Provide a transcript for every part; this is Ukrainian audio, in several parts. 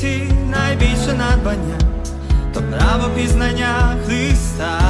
Світі найбільше надбання, то право пізнання Христа,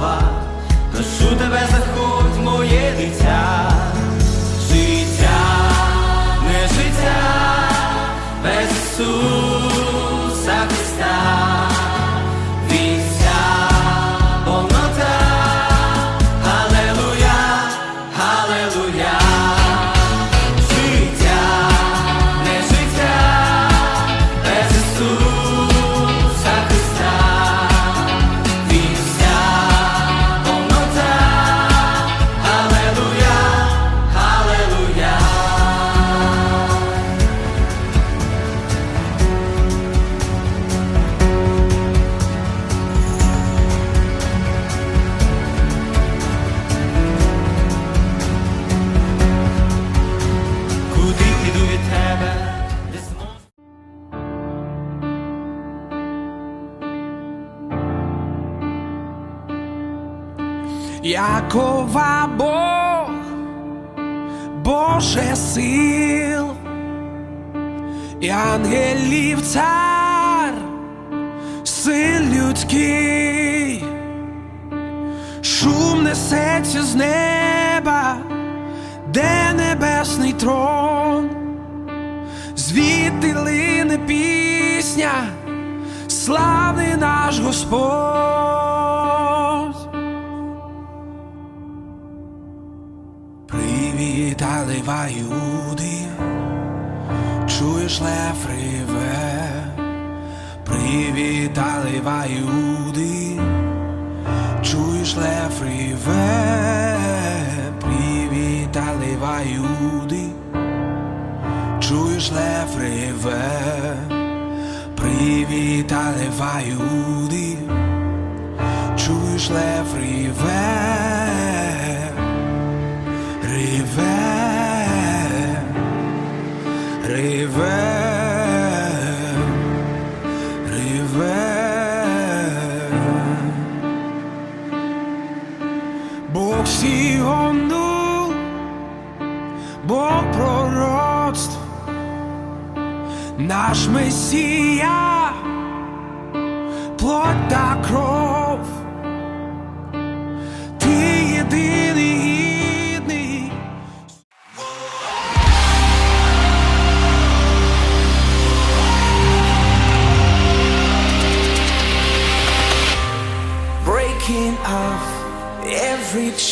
слова. Прошу тебе, заходь, моє дитя. Життя, не життя, без Ісуса Якова Бог, Боже сил, і ангелів цар, син людський, шум несеться з неба, де небесний трон, звідти лине пісня, славний наш Господь. Ваюди, чуєш лев реве, привітали ваюди, чуєш лев реве, привітали ваюди, чуєш лев реве, привітали ваюди, чуєш лев. Риве, риве, риве. Бог Сіону, Бог пророцтв, наш Месія, плоть та кров.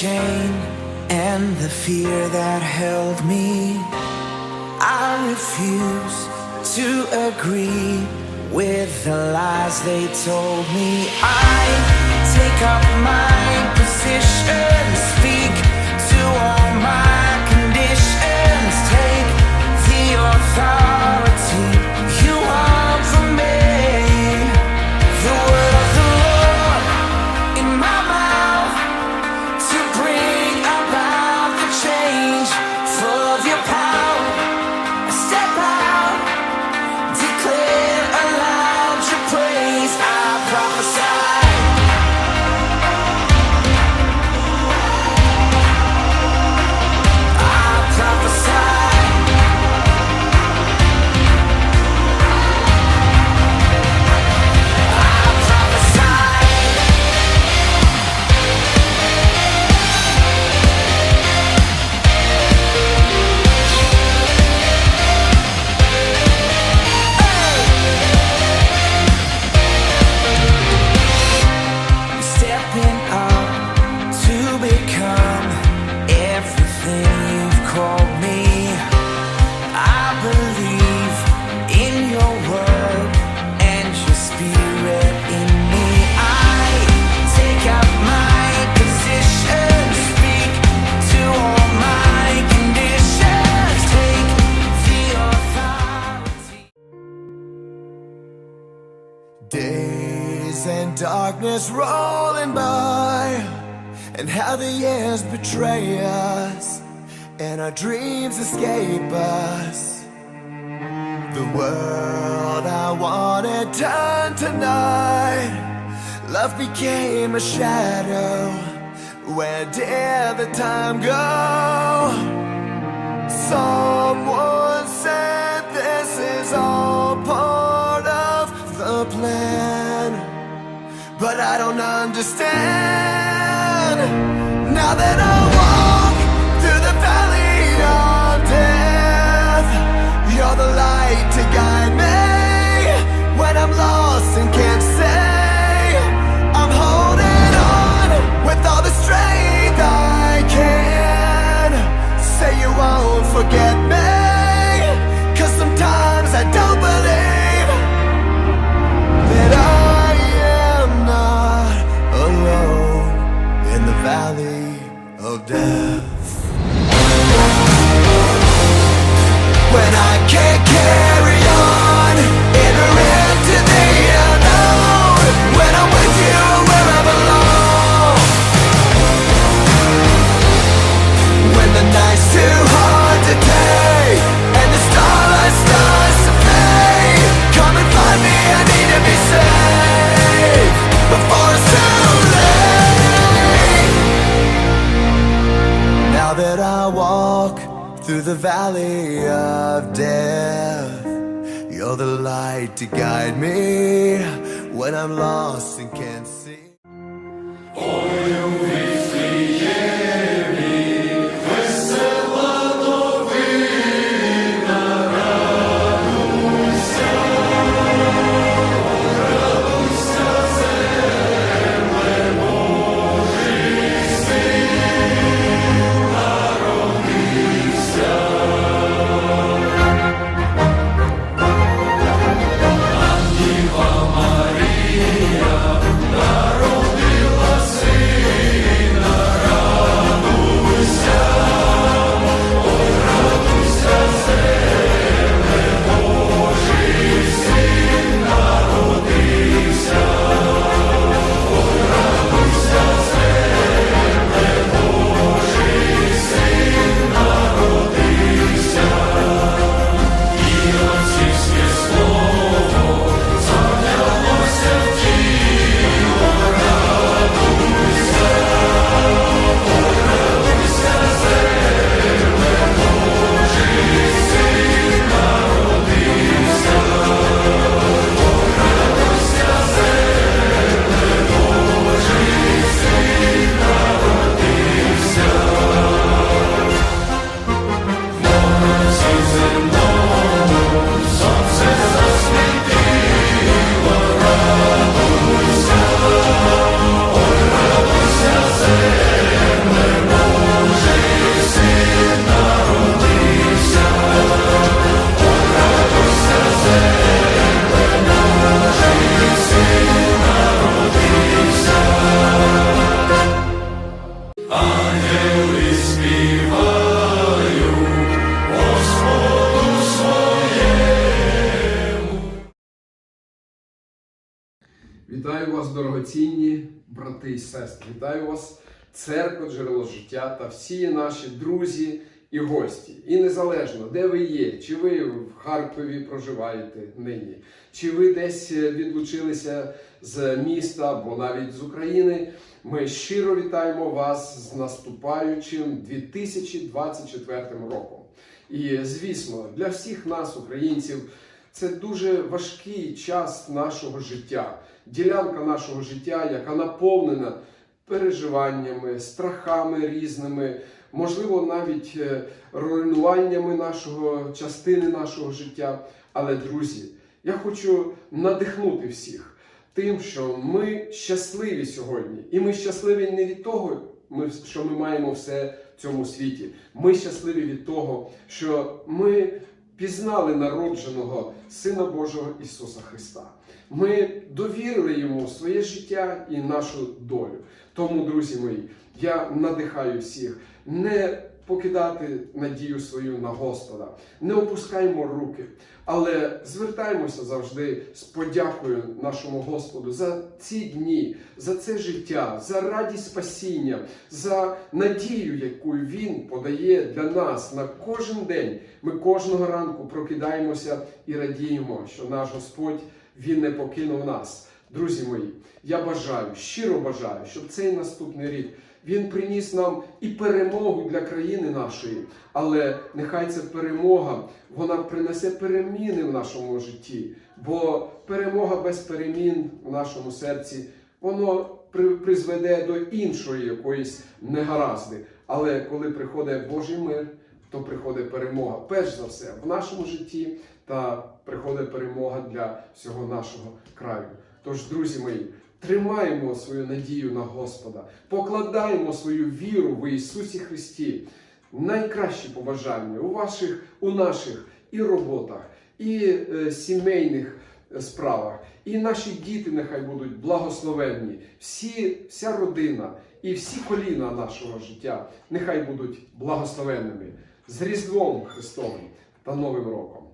Chain and the fear that held me. I refuse to agree with the lies they told me. I take up my position, speak darkness rolling by, and how the years betray us, and our dreams escape us. The world I wanted turned to night. Love became a shadow. Where did the time go? Someone But I don't understand. Now that I walk through the valley of death, you're the light to guide me when I'm lost and can't say I'm holding on with all the strength I can. Say you won't forget valley of death, you're the light to guide me when I'm lost and can't see. Вітаю вас, дорогоцінні брати і сестри. Вітаю вас, церква, джерело життя та всі наші друзі і гості. І незалежно, де ви є, чи ви в Харкові проживаєте нині, чи ви десь відлучилися з міста або навіть з України. Ми щиро вітаємо вас з наступаючим 2024 роком. І звісно, для всіх нас, українців, це дуже важкий час нашого життя, ділянка нашого життя, яка наповнена переживаннями, страхами різними, можливо, навіть е, руйнуваннями нашого частини нашого життя. Але, друзі, я хочу надихнути всіх тим, що ми щасливі сьогодні, і ми щасливі не від того, що ми маємо все в цьому світі. Ми щасливі від того, що ми пізнали народженого Сина Божого Ісуса Христа. Ми довірили йому своє життя і нашу долю. Тому, друзі мої, я надихаю всіх не покидати надію свою на Господа, не опускаймо руки, Але звертаємося завжди з подякою нашому Господу за ці дні, за це життя, за радість спасіння, за надію, яку Він подає для нас на кожен день. Ми кожного ранку прокидаємося і радіємо, що наш Господь Він не покинув нас. Друзі мої, я бажаю, щиро бажаю, щоб цей наступний рік він приніс нам і перемогу для країни нашої, але нехай ця перемога вона принесе переміни в нашому житті. Бо перемога без перемін в нашому серці воно призведе до іншої якоїсь негаразди. Але коли приходить Божий мир, то приходить перемога. Перш за все в нашому житті та приходить перемога для всього нашого краю. Тож, друзі мої, тримаємо свою надію на Господа, покладаємо свою віру в Ісусі Христі. Найкращі побажання у ваших, у наших і роботах, і е, сімейних справах, і наші діти нехай будуть благословенні, всі, вся родина і всі коліна нашого життя нехай будуть благословенними з Різдвом Христовим та Новим роком.